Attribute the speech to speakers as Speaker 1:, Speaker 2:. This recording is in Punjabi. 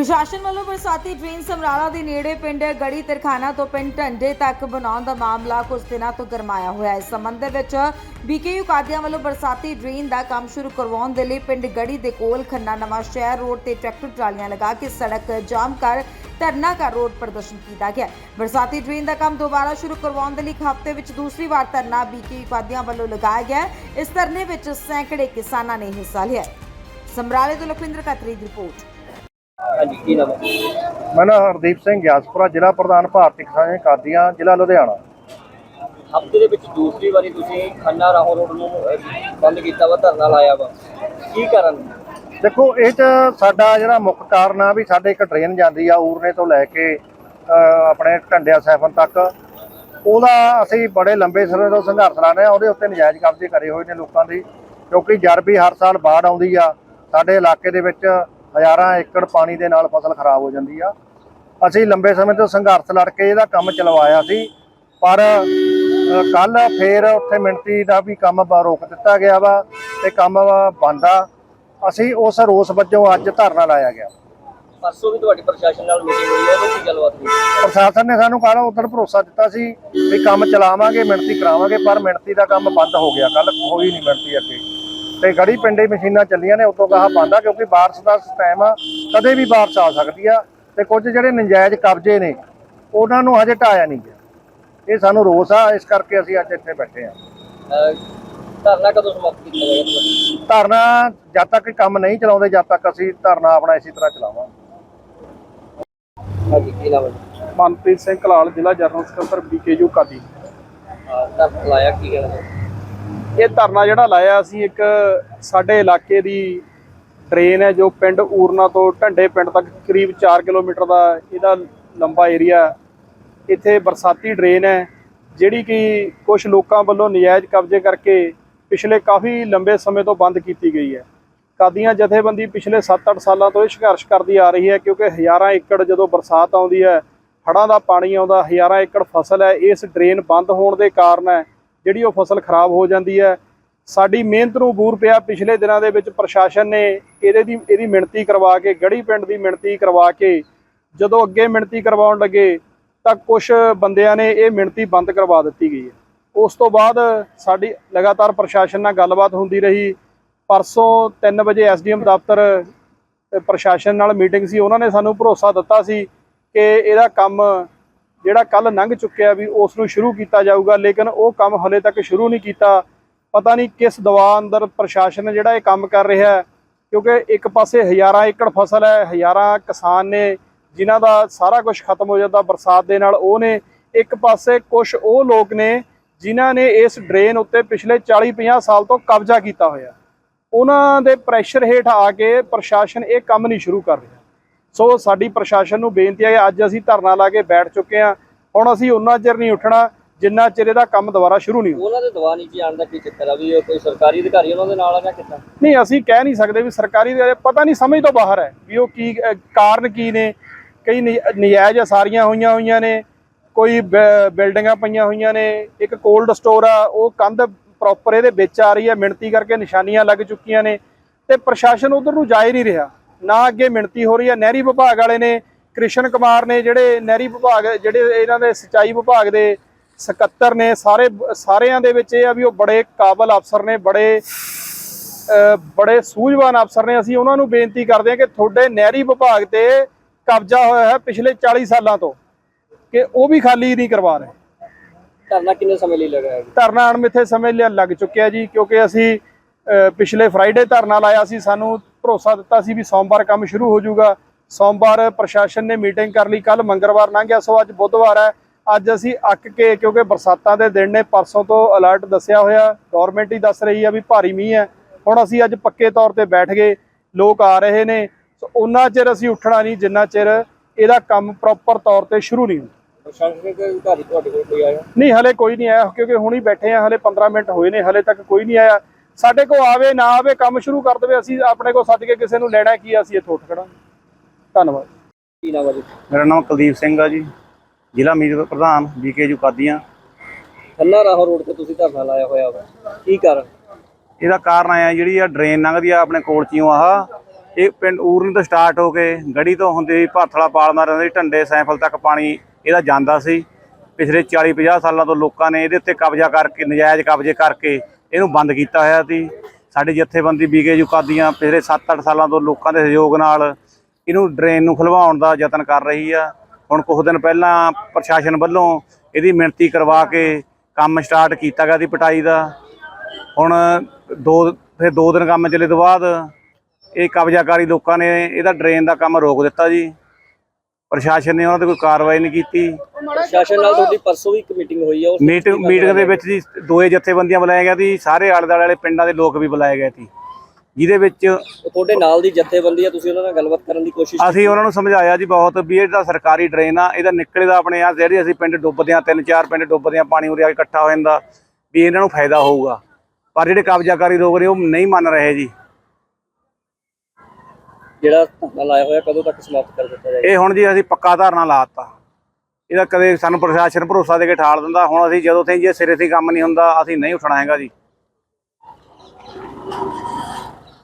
Speaker 1: ਪ੍ਰਸ਼ਾਸਨ ਵੱਲੋਂ ਬਰਸਾਤੀ ਡਰੇਨ ਸਮਰਾਲਾ ਦੇ ਨੇੜੇ ਪਿੰਡ ਗੜੀ ਤਰਖਾਨਾ ਤੋਂ ਪਿੰਡ ਢੰਡੇ ਤੱਕ ਬਣਾਉਣ ਦਾ ਮਾਮਲਾ ਕੁਝ ਦਿਨਾਂ ਤੋਂ ਗਰਮਾਇਆ ਹੋਇਆ ਹੈ। ਇਸ ਸੰਬੰਧ ਦੇ ਵਿੱਚ ਬੀਕੇਯੂ ਕਾਦੀਆਂ ਵੱਲੋਂ ਬਰਸਾਤੀ ਡਰੇਨ ਦਾ ਕੰਮ ਸ਼ੁਰੂ ਕਰਵਾਉਣ ਦੇ ਲਈ ਪਿੰਡ ਗੜੀ ਦੇ ਕੋਲ ਖੰਨਾ ਨਵਾਂ ਸ਼ਹਿਰ ਰੋਡ ਤੇ ਟਰੈਕਟਰ ਟਰਾਲੀਆਂ ਲਗਾ ਕੇ ਸੜਕ ਜਾਮ ਕਰ ਧਰਨਾ ਕਰ ਰੋਡ ਪ੍ਰਦਰਸ਼ਨ ਕੀਤਾ ਗਿਆ ਬਰਸਾਤੀ ਡਰੇਨ ਦਾ ਕੰਮ ਦੁਬਾਰਾ ਸ਼ੁਰੂ ਕਰਵਾਉਣ ਦੇ ਲਈ ਇੱਕ ਹਫ਼ਤੇ ਵਿੱਚ ਦੂਸਰੀ ਵਾਰ ਧਰਨਾ ਬੀਕੇਯੂ ਕਾਦੀਆਂ ਵੱਲੋਂ ਲਗਾਇਆ ਗਿਆ ਇਸ ਧਰਨੇ ਵਿੱਚ ਸੈਂਕੜੇ ਕਿਸਾਨਾਂ ਨੇ ਹਿੱਸਾ ਲਿਆ ਸਮਰਾਲੇ ਤੋਂ ਲਖਵਿੰਦਰ ਕਤਰੀ ਦੀ ਰਿਪੋਰਟ।
Speaker 2: ਹਾਂਜੀ ਕੀ ਨਾਮ ਹੈ?
Speaker 3: ਮੈਂ ਨਾ ਹਰਦੀਪ ਸਿੰਘ ਗਿਆਸਪੁਰਾ ਜ਼ਿਲ੍ਹਾ ਪ੍ਰਧਾਨ ਭਾਰਤੀ ਕਿਸਾਨ ਕਾਦੀਆਂ ਜ਼ਿਲ੍ਹਾ ਲੁਧਿਆਣਾ।
Speaker 2: ਹਫ਼ਤੇ ਦੇ ਵਿੱਚ ਦੂਸਰੀ ਵਾਰੀ ਤੁਸੀਂ ਖੰਨਾ ਰਾਹੋਂ ਰੋਡ ਨੂੰ ਅਹ, ਬੰਦ ਕੀਤਾ ਵਾ ਧਰਨਾ ਲਾਇਆ ਵਾ। ਕੀ ਕਾਰਨ?
Speaker 3: ਦੇਖੋ ਇਹ ਚ ਸਾਡਾ ਜਿਹੜਾ ਮੁੱਖ ਕਾਰਨ ਆ ਵੀ ਸਾਡੇ ਇੱਕ ਟ੍ਰੇਨ ਜਾਂਦੀ ਆ ਊਰਨੇ ਤੋਂ ਲੈ ਕੇ ਆਪਣੇ ਢੰਡਿਆ ਸੈਫਨ ਤੱਕ। ਉਹਦਾ ਅਸੀਂ ਬੜੇ ਲੰਬੇ ਸਮੇਂ ਤੋਂ ਸੰਘਰਸ਼ ਲਾ ਰਹੇ ਆ ਉਹਦੇ ਉੱਤੇ ਨਜਾਇਜ਼ ਕਬਜ਼ੇ ਕਰੇ ਹੋਏ ਨੇ ਲੋਕਾਂ ਦੀ ਕਿਉਂਕਿ ਵੀ ਹਰ ਸਾਲ ਬਾੜ ਆਉਂਦੀ ਆ ਸਾਡੇ ਇਲਾਕੇ ਦੇ ਵਿੱਚ ਹਜ਼ਾਰਾਂ ਏਕੜ ਪਾਣੀ ਦੇ ਨਾਲ ਫਸਲ ਖਰਾਬ ਹੋ ਜਾਂਦੀ ਆ। ਅਸੀਂ ਲੰਬੇ ਸਮੇਂ ਤੋਂ ਸੰਘਰਸ਼ ਲੜ ਕੇ ਇਹਦਾ ਕੰਮ ਚਲਵਾਇਆ ਸੀ। ਪਰ ਕੱਲ ਫੇਰ ਉੱਥੇ ਮਿਣਤੀ ਦਾ ਵੀ ਕੰਮ ਰੋਕ ਦਿੱਤਾ ਗਿਆ ਵਾ ਤੇ ਕੰਮ ਬੰਦ ਆ। ਅਸੀਂ ਉਸ ਰੋਸ ਵਜੋਂ ਅੱਜ ਧਰਨਾ ਲਾਇਆ ਗਿਆ।
Speaker 2: ਪਰਸੋਂ ਵੀ ਤੁਹਾਡੀ ਪ੍ਰਸ਼ਾਸਨ ਨਾਲ ਮੀਟਿੰਗ ਹੋਈ ਹੈ ਉਹਦੇ ਕੀ ਗੱਲਬਾਤ ਹੋਈ?
Speaker 3: ਪ੍ਰਸ਼ਾਸਨ ਨੇ ਸਾਨੂੰ ਕੱਲ ਉਦੋਂ ਭਰੋਸਾ ਦਿੱਤਾ ਸੀ ਵੀ ਕੰਮ ਚਲਾਵਾਂਗੇ ਮਿਣਤੀ ਕਰਾਵਾਂਗੇ ਪਰ ਮਿਣਤੀ ਦਾ ਕੰਮ ਬੰਦ ਹੋ ਗਿਆ। ਕੱਲ ਹੋਈ ਨਹੀਂ ਮਿਣਤੀ ਅੱਗੇ। ਤੇ ਗੜੀ ਪਿੰਡੇ ਮਸ਼ੀਨਾਂ ਚੱਲੀਆਂ ਨੇ ਉਦੋਂ ਕਹਾ ਬੰਦ ਆ ਕਿਉਂਕਿ ਬਾਰਿਸ਼ ਦਾ ਟਾਈਮ ਆ ਕਦੇ ਵੀ ਬਾਰਿਸ਼ ਆ ਸਕਦੀ ਆ। ਤੇ ਕੁਝ ਜਿਹੜੇ ਨਜਾਇਜ਼ ਕਬਜ਼ੇ ਨੇ ਉਹਨਾਂ ਨੂੰ ਹਜੇ ਢਾਇਆ ਨਹੀਂ ਗਿਆ। ਇਹ ਸਾਨੂੰ ਰੋਸ ਆ ਇਸ ਕਰਕੇ ਅਸੀਂ ਅੱਜ ਇੱਥੇ ਬੈਠੇ ਆ।
Speaker 2: ਧਰਨਾ ਕਦੋਂ ਸਮਾਪਤ ਕੀਤਾ ਜਾਏਗਾ
Speaker 3: ਧਰਨਾ ਜਦ ਤੱਕ ਕੰਮ ਨਹੀਂ ਚਲਾਉਂਦੇ ਜਦ ਤੱਕ ਅਸੀਂ ਧਰਨਾ ਆਪਣਾ ਇਸੇ ਤਰ੍ਹਾਂ ਚਲਾਵਾਂਗੇ।
Speaker 2: ਹਾਂਜੀ ਕੀ ਨਾਮ ਹੈ ਜੀ?
Speaker 4: ਮਨਪ੍ਰੀਤ ਸਿੰਘ ਕਲਾਲ ਜ਼ਿਲ੍ਹਾ ਜਰਨਲ ਸਕੱਤਰ ਬੀਕੇਯੂ ਕਾਦੀ।
Speaker 2: ਧਰਨਾ ਲਾਇਆ ਕੀ ਹੈ?
Speaker 4: ਇਹ ਧਰਨਾ ਜਿਹੜਾ ਲਾਇਆ ਅਸੀਂ ਇੱਕ ਸਾਡੇ ਇਲਾਕੇ ਦੀ ਟ੍ਰੇਨ ਹੈ ਜੋ ਪਿੰਡ ਊਰਨਾ ਤੋਂ ਢੰਡੇ ਪਿੰਡ ਤੱਕ ਕਰੀਬ 4 ਕਿਲੋਮੀਟਰ ਦਾ ਇਹਦਾ ਲੰਬਾ ਏਰੀਆ ਇੱਥੇ ਬਰਸਾਤੀ ਡਰੇਨ ਹੈ, ਜਿਹੜੀ ਕਿ ਕੁਝ ਲੋਕਾਂ ਵੱਲੋਂ ਨਜਾਇਜ਼ ਕਬਜ਼ੇ ਕਰਕੇ ਪਿਛਲੇ ਕਾਫੀ ਲੰਬੇ ਸਮੇਂ ਤੋਂ ਬੰਦ ਕੀਤੀ ਗਈ ਹੈ। ਕਾਦੀਆਂ ਜਥੇਬੰਦੀ ਪਿਛਲੇ 7-8 ਸਾਲਾਂ ਤੋਂ ਇਹ ਸੰਘਰਸ਼ ਕਰਦੀ ਆ ਰਹੀ ਹੈ ਕਿਉਂਕਿ ਹਜ਼ਾਰਾਂ ਏਕੜ ਜਦੋਂ ਬਰਸਾਤ ਆਉਂਦੀ ਹੈ, ਹੜ੍ਹਾਂ ਦਾ ਪਾਣੀ ਆਉਂਦਾ, ਹਜ਼ਾਰਾਂ ਏਕੜ ਫਸਲ ਹੈ, ਇਸ ਡਰੇਨ ਬੰਦ ਹੋਣ ਦੇ ਕਾਰਨ ਜਿਹੜੀ ਉਹ ਫਸਲ ਖਰਾਬ ਹੋ ਜਾਂਦੀ ਹੈ। ਸਾਡੀ ਮਿਹਨਤ ਨੂੰ ਬੂਰ ਪਿਆ। ਪਿਛਲੇ ਦਿਨਾਂ ਦੇ ਵਿੱਚ ਪ੍ਰਸ਼ਾਸਨ ਨੇ ਇਹਦੇ ਦੀ, ਇਹਦੀ ਮਿਣਤੀ ਕਰਵਾ ਕੇ, ਗੜੀ ਪਿੰਡ ਦੀ ਮਿਣਤੀ ਕਰਵਾ ਕੇ, ਜਦੋਂ ਅੱਗੇ ਮਿਣਤੀ ਕਰਵਾਉਣ ਲੱਗੇ, ਤਾਂ ਕੁਝ ਬੰਦਿਆਂ ਨੇ ਇਹ ਮਿਣਤੀ ਬੰਦ ਕਰਵਾ ਦਿੱਤੀ ਗਈ ਹੈ। ਉਸ ਤੋਂ ਬਾਅਦ ਸਾਡੀ ਲਗਾਤਾਰ ਪ੍ਰਸ਼ਾਸਨ ਨਾਲ ਗੱਲਬਾਤ ਹੁੰਦੀ ਰਹੀ। ਪਰਸੋਂ 3 ਵਜੇ ਐਸਡੀਐਮ ਦਫ਼ਤਰ ਪ੍ਰਸ਼ਾਸਨ ਨਾਲ ਮੀਟਿੰਗ ਸੀ। ਉਹਨਾਂ ਨੇ ਸਾਨੂੰ ਭਰੋਸਾ ਦਿੱਤਾ ਸੀ ਕਿ ਇਹਦਾ ਕੰਮ ਜਿਹੜਾ ਕੱਲ ਲੰਘ ਚੁੱਕਿਆ ਵੀ ਉਸ ਨੂੰ ਸ਼ੁਰੂ ਕੀਤਾ ਜਾਊਗਾ, ਲੇਕਿਨ ਉਹ ਕੰਮ ਹਲੇ ਤੱਕ ਸ਼ੁਰੂ ਨਹੀਂ ਕੀਤਾ। ਪਤਾ ਨਹੀਂ ਕਿਸ ਦਵਾ ਅੰਦਰ ਪ੍ਰਸ਼ਾਸਨ ਜਿਹੜਾ ਇਹ ਕੰਮ ਕਰ ਰਿਹਾ ਹੈ, ਕਿਉਂਕਿ ਇੱਕ ਪਾਸੇ ਹਜ਼ਾਰਾਂ ਏਕੜ ਫਸਲ ਹੈ, ਹਜ਼ਾਰਾਂ ਕਿਸਾਨ ਨੇ, ਜਿਨ੍ਹਾਂ ਦਾ ਸਾਰਾ ਕੁਝ ਖਤਮ ਹੋ ਜਾਂਦਾ ਬਰਸਾਤ ਦੇ ਨਾਲ। ਉਹ ਨੇ ਇੱਕ ਪਾਸੇ ਕੁਝ ਉਹ ਲੋਕ ਨੇ ਜਿਨ੍ਹਾਂ ਨੇ ਇਸ ਡਰੇਨ ਉੱਤੇ ਪਿਛਲੇ 40-50 ਸਾਲ ਤੋਂ ਕਬਜ਼ਾ ਕੀਤਾ ਹੋਇਆ। ਉਹਨਾਂ ਦੇ ਪ੍ਰੈਸ਼ਰ ਹੇਠ ਆ ਕੇ ਪ੍ਰਸ਼ਾਸਨ ਇਹ ਕੰਮ ਨਹੀਂ ਸ਼ੁਰੂ ਕਰ ਰਿਹਾ। ਸੋ ਸਾਡੀ ਪ੍ਰਸ਼ਾਸਨ ਨੂੰ ਬੇਨਤੀ ਹੈ ਕਿ ਅੱਜ ਅਸੀਂ ਧਰਨਾ ਲਾ ਕੇ ਬੈਠ ਚੁੱਕੇ ਹਾਂ। ਹੁਣ ਅਸੀਂ ਉਹਨਾਂ ਚਿਰ ਨਹੀਂ ਉੱਠਣਾ ਜਿੰਨਾ ਚਿਰ ਇਹਦਾ ਕੰਮ ਦੁਬਾਰਾ ਸ਼ੁਰੂ ਨਹੀਂ ਹੁੰਦਾ
Speaker 2: ਉਹਨਾਂ ਦੇ ਦਵਾ ਨੀਚੇ ਆਉਣ ਦਾ ਕੀ ਚੱਕਰ ਆ ਵੀ ਇਹ ਕੋਈ ਸਰਕਾਰੀ ਅਧਿਕਾਰੀ ਉਹਨਾਂ ਦੇ ਨਾਲ ਆ ਜਾਂ ਕਿੱਦਾਂ?
Speaker 4: ਨਹੀਂ ਅਸੀਂ ਕਹਿ ਨਹੀਂ ਸਕਦੇ ਵੀ ਸਰਕਾਰੀ ਦੇ ਪਤਾ ਨਹੀਂ ਸਮਝ ਤੋਂ ਬਾਹਰ ਹੈ ਵੀ ਉਹ ਕੀ ਕਾਰਨ ਕੀ ਨੇ। ਕਈ ਨਜ- ਨਜਾਇਜ਼ ਸਾਰੀਆਂ ਹੋਈਆਂ ਹੋਈਆਂ ਨੇ ਕੋਈ ਬ- ਬਿਲਡਿੰਗਾਂ ਪਈਆਂ ਹੋਈਆਂ ਨੇ ਇੱਕ ਕੋਲਡ ਸਟੋਰ ਆ ਉਹ ਕੰਧ ਪ੍ਰੋਪਰ ਇਹਦੇ ਵਿੱਚ ਆ ਰਹੀ ਹੈ ਮਿਣਤੀ ਕਰਕੇ ਨਿਸ਼ਾਨੀਆਂ ਲੱਗ ਚੁੱਕੀਆਂ ਨੇ। ਤੇ ਪ੍ਰਸ਼ਾਸਨ ਉਧਰ ਨੂੰ ਜਾ ਹੀ ਨਹੀਂ ਰਿਹਾ। ਨਾ ਅੱਗੇ ਮਿਣਤੀ ਹੋ ਰਹੀ ਹੈ। ਨਹਿਰੀ ਵਿਭਾਗ ਵਾਲੇ ਨੇ ਕ੍ਰਿਸ਼ਨ ਕੁਮਾਰ ਨੇ ਜਿਹੜੇ ਨਹਿਰੀ ਵਿਭਾਗ ਜਿਹੜੇ ਇਹਨਾਂ ਦੇ ਸਿੰਚਾਈ ਵਿਭਾਗ ਦੇ ਸਕੱਤਰ ਨੇ ਸਾਰੇ ਸਾਰਿਆਂ ਦੇ ਵਿੱਚ ਇਹ ਆ ਵੀ ਉਹ ਬੜੇ ਕਾਬਲ ਅਫਸਰ ਨੇ ਬੜੇ ਬੜੇ ਸੂਝਵਾਨ ਅਫਸਰ ਨੇ। ਅਸੀਂ ਉਹਨਾਂ ਨੂੰ ਬੇਨਤੀ ਕਰਦੇ ਹਾਂ ਕਿ ਤੁਹਾਡੇ ਨਹਿਰੀ ਵਿਭਾਗ ਤੇ ਕਬਜ਼ਾ ਹੋਇਆ ਹੈ ਪਿਛਲੇ 40 ਸਾਲਾਂ ਤੋਂ ਕਿ ਉਹ ਵੀ ਖਾਲੀ ਨਹੀਂ ਕਰਵਾ ਰਹੇ।
Speaker 2: ਧਰਨਾ ਕਿੰਨੇ ਸਮੇਂ ਲਈ ਲਗਾਇਆ
Speaker 4: ਧਰਨਾ ਅਣਮਿੱਥੇ ਸਮੇਂ ਲਈ ਲੱਗ ਚੁੱਕਿਆ ਜੀ ਕਿਉਂਕਿ ਅਸੀਂ ਪਿਛਲੇ ਫਰਾਈਡੇ ਧਰਨਾ ਲਾਇਆ ਸੀ ਸਾਨੂੰ ਭਰੋਸਾ ਦਿੱਤਾ ਸੀ ਵੀ ਸੋਮਵਾਰ ਕੰਮ ਸ਼ੁਰੂ ਹੋ ਜਾਊਗਾ। ਸੋਮਵਾਰ ਪ੍ਰਸ਼ਾਸਨ ਨੇ ਮੀਟਿੰਗ ਕਰ ਲਈ ਕੱਲ ਮੰਗਲਵਾਰ ਲੰਘ ਗਿਆ ਸੋ ਅੱਜ ਬੁੱਧਵਾਰ ਹੈ। ਅੱਜ ਅਸੀਂ ਅੱਕ ਕੇ ਕਿਉਂਕਿ ਬਰਸਾਤਾਂ ਦੇ ਦਿਨ ਨੇ ਪਰਸੋਂ ਤੋਂ ਅਲਰਟ ਦੱਸਿਆ ਹੋਇਆ ਗਵਰਨਮੈਂਟ ਹੀ ਦੱਸ ਰਹੀ ਆ ਵੀ ਭਾਰੀ ਮੀਂਹ ਹੈ। ਹੁਣ ਅਸੀਂ ਅੱਜ ਪੱਕੇ ਤੌਰ ਤੇ ਬੈਠ ਗਏ ਲੋਕ ਆ ਰਹੇ ਨੇ। ਸੋ ਉਹਨਾਂ ਚਿਰ ਅਸੀਂ ਉੱਠਣਾ ਨਹੀਂ ਜਿੰਨਾ ਚਿਰ ਇਹਦਾ ਕੰਮ ਪ੍ਰੋਪਰ ਤੌਰ ਤੇ ਸ਼ੁਰੂ ਨਹੀਂ ਹੁੰਦਾ।
Speaker 2: ਪ੍ਰਸ਼ਾਸਨਿਕ ਅਧਿਕਾਰੀ ਤੁਹਾਡੇ ਕੋਲ ਕੋਈ ਆਇਆ?
Speaker 4: ਨਹੀਂ ਹਲੇ ਕੋਈ ਨਹੀਂ ਆਇਆ ਕਿਉਂਕਿ ਹੁਣ ਹੀ ਬੈਠੇ ਆ ਹਲੇ 15 ਮਿੰਟ ਹੋਏ ਨੇ ਹਲੇ ਤੱਕ ਕੋਈ ਨਹੀਂ ਆਇਆ। ਸਾਡੇ ਕੋਲ ਆਵੇ ਨਾ ਆਵੇ ਕੰਮ ਸ਼ੁਰੂ ਕਰ ਦੇਵੇ ਅਸੀਂ ਆਪਣੇ ਕੋਲ ਸੱਦ ਕੇ ਕਿਸੇ ਨੂੰ ਲੈਣਾ ਕੀ ਆ, ਅਸੀਂ ਇੱਥੇ ਉੱਠ ਖੜਾਂਗੇ। ਧੰਨਵਾਦ।
Speaker 2: ਕੀ ਨਾਮ ਹੈ ਜੀ?
Speaker 3: ਮੇਰਾ ਨਾਮ ਕੁਲਦੀਪ ਸਿੰਘ ਆ ਜੀ ਜ਼ਿਲ੍ਹਾ ਮੀਤ ਪ੍ਰਧਾਨ ਬੀਕੇਯੂ ਕਾਦੀਆਂ
Speaker 2: ਖੰਨਾ ਰਾਹੋਂ ਰੋਡ ਤੇ ਤੁਸੀਂ ਧਰਨਾ ਲਾਇਆ ਹੋਇਆ ਵਾ। ਕੀ ਕਾਰਨ?
Speaker 3: ਇਹਦਾ ਕਾਰਨ ਆਇਆ ਜਿਹੜੀ ਆ ਡਰੇਨ ਲੰਘਦੀ ਆ ਆਪਣੇ ਕੋਲ ਚੀਓ ਆਹ
Speaker 5: ਇਹ ਪਿੰਡ ਊਰਨ ਤੋਂ ਸਟਾਰਟ ਹੋ ਕੇ ਗੜੀ ਤੋਂ ਹੁੰਦੀ ਭਾਥਲਾ ਪਾਲਮਾ ਰਹਿੰਦੀ ਢੰਡੇ ਸੈਂਫਲ ਤੱਕ ਪਾਣੀ ਇਹਦਾ ਜਾਂਦਾ ਸੀ। ਪਿਛਲੇ 40 50 ਸਾਲਾਂ ਤੋਂ ਲੋਕਾਂ ਨੇ ਇਹਦੇ ਉੱਤੇ ਕਬਜ਼ਾ ਕਰਕੇ ਨਜਾਇਜ਼ ਕਬਜ਼ੇ ਕਰਕੇ ਇਹਨੂੰ ਬੰਦ ਕੀਤਾ ਹੋਇਆ ਸੀ। ਸਾਡੀ ਜਥੇਬੰਦੀ ਬੀਕੇਯੂ ਕਾਦੀਆਂ ਪਿਛਲੇ 7-8 ਸਾਲਾਂ ਤੋਂ ਲੋਕਾਂ ਦੇ ਸਹਿਯੋਗ ਨਾਲ ਇਹਨੂੰ ਡਰੇਨ ਨੂੰ ਖਲਵਾਉਣ ਦਾ ਯਤਨ ਕਰ ਰਹੀ ਆ। ਹੁਣ ਕੁਝ ਦਿਨ ਪਹਿਲਾਂ ਪ੍ਰਸ਼ਾਸਨ ਵੱਲੋਂ ਇਹਦੀ ਮਿਣਤੀ ਕਰਵਾ ਕੇ ਕੰਮ ਸਟਾਰਟ ਕੀਤਾ ਗਿਆ ਦੀ ਪਟਾਈ ਦਾ। ਹੁਣ ਦੋ, ਫਿਰ ਦੋ ਦਿਨ ਕੰਮ ਚੱਲੇ ਤੋਂ ਬਾਅਦ ਇਹ ਕਬਜ਼ਾਕਾਰੀ ਲੋਕਾਂ ਨੇ ਇਹਦਾ ਡਰੇਨ ਦਾ ਕੰਮ ਰੋਕ ਦਿੱਤਾ ਜੀ। ਪ੍ਰਸ਼ਾਸਨ ਨੇ ਉਹਨਾਂ ਤੇ ਕੋਈ ਕਾਰਵਾਈ ਨਹੀਂ ਕੀਤੀ।
Speaker 2: ਪ੍ਰਸ਼ਾਸਨ ਨਾਲ ਤੁਹਾਡੀ ਪਰਸੋਂ ਵੀ ਇੱਕ ਮੀਟਿੰਗ ਹੋਈ ਹੈ ਉਸ
Speaker 5: ਮੀਟਿੰਗ ਮੀਟਿੰਗ ਦੇ ਵਿੱਚ ਜੀ ਦੋਏ ਜਥੇਬੰਦੀਆਂ ਬੁਲਾਏ ਗਏ ਸੀ ਸਾਰੇ ਆਲੇ ਦੁਆਲੇ ਵਾਲੇ ਪਿੰਡਾਂ ਦੇ ਲੋਕ ਵੀ ਬੁਲਾਏ ਗਏ ਸੀ। ਜਿਹਦੇ ਵਿੱਚ
Speaker 2: ਤੁਹਾਡੇ ਨਾਲ ਦੀ ਜਥੇਬੰਦੀ ਆ ਤੁਸੀਂ ਉਹਨਾਂ ਨਾਲ ਗੱਲਬਾਤ ਕਰਨ ਦੀ ਕੋਸ਼ਿਸ਼
Speaker 5: ਅਸੀਂ ਉਹਨਾਂ ਨੂੰ ਸਮਝਾਇਆ ਜੀ ਬਹੁਤ ਵੀ ਇਹ ਜਿਹੜਾ ਸਰਕਾਰੀ ਡਰੇਨ ਆ ਇਹਦਾ ਨਿਕਲੇ ਦਾ ਆਪਣੇ ਆ ਜਿਹੜੀ ਅਸੀਂ ਪਿੰਡ ਡੁੱਬਦੇ ਆ ਤਿੰਨ ਚਾਰ ਪਿੰਡ ਡੁੱਬਦੇ ਆ ਪਾਣੀ ਉਰੇ ਆ ਕੇ ਇਕੱਠਾ ਹੋ ਜਾਂਦਾ ਵੀ ਇਹਨਾਂ ਨੂੰ ਫਾਇਦਾ ਹੋਊਗਾ। ਪਰ ਜਿਹੜੇ ਕਬਜ਼ਾਕਾਰੀ ਲੋਕ ਨੇ ਉਹ ਨਹੀਂ ਮੰਨ ਰਹੇ ਜੀ।
Speaker 2: ਜਿਹੜਾ ਧਰਨਾ ਲਾਇਆ ਹੋਇਆ ਕਦੋਂ ਤੱਕ ਸਮਾਪਤ ਕਰ ਦਿੱਤਾ ਜਾਏਗਾ?
Speaker 5: ਇਹ ਹੁਣ ਜੀ ਅਸੀਂ ਪੱਕਾ ਧਾਰਨਾ ਲਾਤਾ। ਇਹਦਾ ਕਦੇ ਸਾਨੂੰ ਪ੍ਰਸ਼ਾਸਨ ਭਰੋਸਾ ਦੇ ਕੇ ਠਾਲ ਦਿੰਦਾ। ਹੁਣ ਅਸੀਂ ਜਦੋਂ ਤਾਈਂ ਜੇ ਸਿਰੇ ਤੇ ਕੰਮ ਨਹੀਂ ਹੁੰਦਾ, ਅਸੀਂ ਨਹੀਂ ਉੱਠਣਾ ਹੈਗਾ ਜੀ।